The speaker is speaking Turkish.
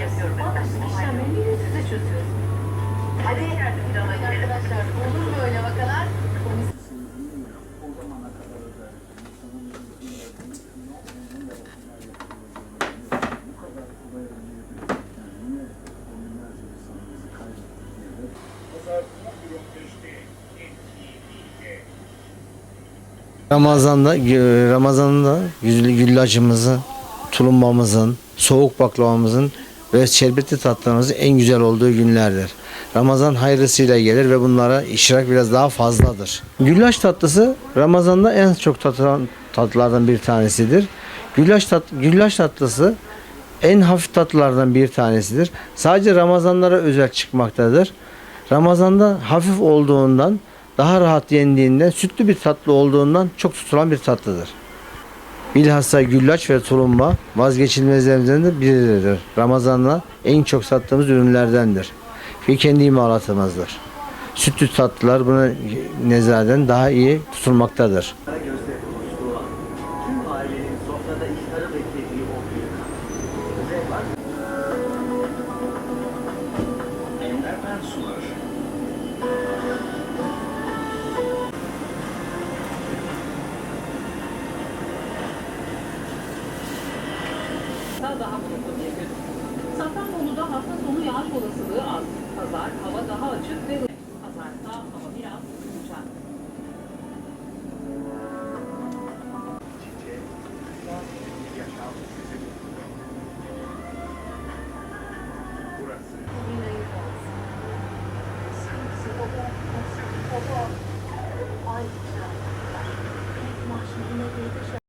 yapıyorum. İşlemlerini yüz yüze çözüyoruz. Hadi arkadaşlar olur böyle vakalar. Ramazan'da Ramazan'da yüzlü güllacımızın, tulumbamızın, soğuk baklavamızın ve şerbetli tatlarımızın en güzel olduğu günlerdir. Ramazan hayrısıyla gelir ve bunlara iştirak biraz daha fazladır. Güllaç tatlısı Ramazan'da en çok tatılan tatlılardan bir tanesidir. Güllaç, tat, güllaç tatlısı en hafif tatlılardan bir tanesidir. Sadece Ramazanlara özel çıkmaktadır. Ramazan'da hafif olduğundan, daha rahat yendiğinden, sütlü bir tatlı olduğundan çok tutulan bir tatlıdır. Bilhassa güllaç ve tulumba vazgeçilmezlerimizden de biridir. Ramazan'da en çok sattığımız ürünlerdendir. Ve kendi imalatımızdır. Sütlü tatlılar buna nezaden daha iyi tutulmaktadır. tüm ailenin sofrada iftarı beklediği o büyük. Ve bak da daha bulutlu Safranbolu'da hafta sonu yağış olasılığı az. Pazar hava daha açık ve pazarda hava biraz sıcak. Ay, maşallah ne dedi